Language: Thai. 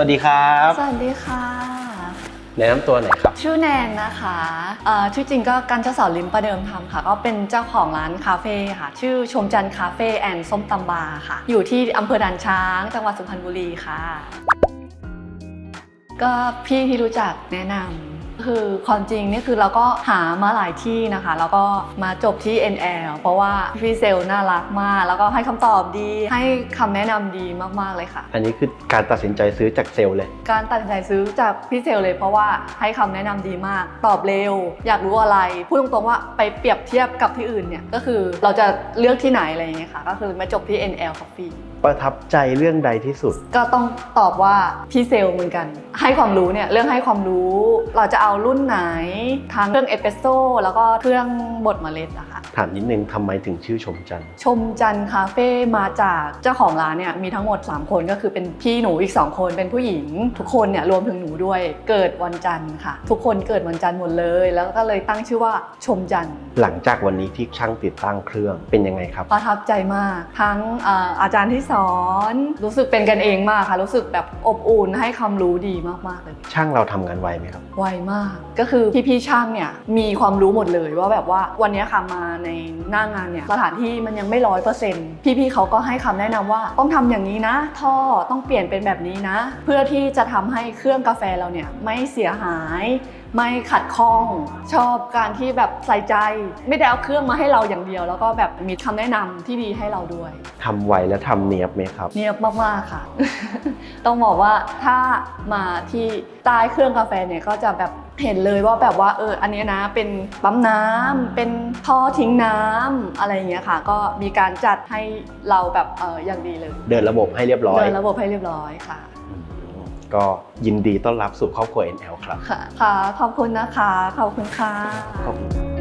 วัสดีครับ สวัสดีค่ะ แนะนำตัวหน่อยครับ ชื่อแนนนะคะเอ่อชื่อจริงก็กันเจ้าสาวลิมประเดิมทำค่ะ ก็เป็นเจ้าของร้านคาเฟ่ค่ะ ชื่อชมจันทร์คาเฟ่แอนด์ส้มตำบาค่ะ อยู่ที่อำเภอด่านช้าง จังหวัดสุพรรณบุรีค่ะ ก็พี่ที่รู้จักแนะนำ คือความจริงนี่คือเราก็หามาหลายที่นะคะ แล้วก็มาจบที่ NL เพราะว่าพี่เซลน่ารักมาก แล้วก็ให้คำตอบดี ให้คำแนะนำดีมากๆเลยค่ะ อันนี้คือการตัดสินใจซื้อจากเซลล์เลย การตัดสินใจซื้อจากพี่เซลเลยเพราะว่าให้คำแนะนำดีมาก ตอบเร็ว อยากรู้อะไร พูดตรงๆว่าไปเปรียบเทียบกับที่อื่นเนี่ย ก็คือเราจะเลือกที่ไหนอะไรอย่างเงี้ยค่ะ ก็คือมาจบที่ NL Coffee ประทับใจเรื่องใดที่สุด ก็ต้องตอบว่าพี่เซลเหมือนกัน ให้ความรู้เนี่ยเรื่องให้ความรู้ เราจะเอารุ่นไหน ทั้งเครื่องเอสเปรสโซ่แล้วก็เครื่องบดเมล็ดอะค่ะ ถามนิดนึงทำไมถึงชื่อชมจันทร์ชมจันทร์คาเฟ่มาจากเจ้าของร้านเนี่ยมีทั้งหมด 3 คนก็คือเป็นพี่หนูอีก 2 คนเป็นผู้หญิง ทุกคนเนี่ยรวมถึงหนูด้วยเกิดวันจันทร์ค่ะ ทุกคนเกิดวันจันทร์หมดเลย แล้วก็เลยตั้งชื่อว่าชมจันทร์หลังจากวันนี้ที่ช่างติดตั้งเครื่องเป็นยังไงครับประทับใจมากทั้งเอ่ออาจารย์ที่สอน รู้สึกเป็นกันเองมากค่ะ รู้สึกแบบอบอุ่นให้ความรู้ดีมากๆเลยช่างเราทำงานไวไหมครับไวมาก ก็คือพี่ๆช่างเนี่ยมีความรู้หมดเลยว่าแบบว่าวันเนี้ยค่ะมาในหน้างานเนี่ยสถานที่มันยังไม่ร้อยเปอร์เซ็นต์พี่ๆเขาก็ให้คำแนะนำว่าต้องทำอย่างนี้นะ ท่อต้องเปลี่ยนเป็นแบบนี้นะ เพื่อที่จะทำให้เครื่องกาแฟเราเนี่ยไม่เสียหาย ไม่ขัดข้อง ชอบการที่แบบใส่ใจ ไม่ได้เอาเครื่องมาให้เราอย่างเดียว แล้วก็แบบมีคำแนะนำที่ดีให้เราด้วยทำไวและทำเนียบไหมครับ เนียบมากๆค่ะ ต้องบอกว่าถ้ามาที่ใต้เครื่องกาแฟเนี่ยก็จะแบบเห็นเลยว่าแบบว่าเอออันเนี้ยนะเป็นปั๊มน้ำเป็นท่อทิ้งน้ำอะไรอย่างเงี้ยค่ะ ก็มีการจัดให้เราแบบเอออย่างดีเลย เดินระบบให้เรียบร้อย เดินระบบให้เรียบร้อยค่ะอืม ก็ยินดีต้อนรับสู่ครอบครัว NL ครับ ค่ะ ค่ะ ขอบคุณนะคะ ขอบคุณค่ะ ขอบคุณ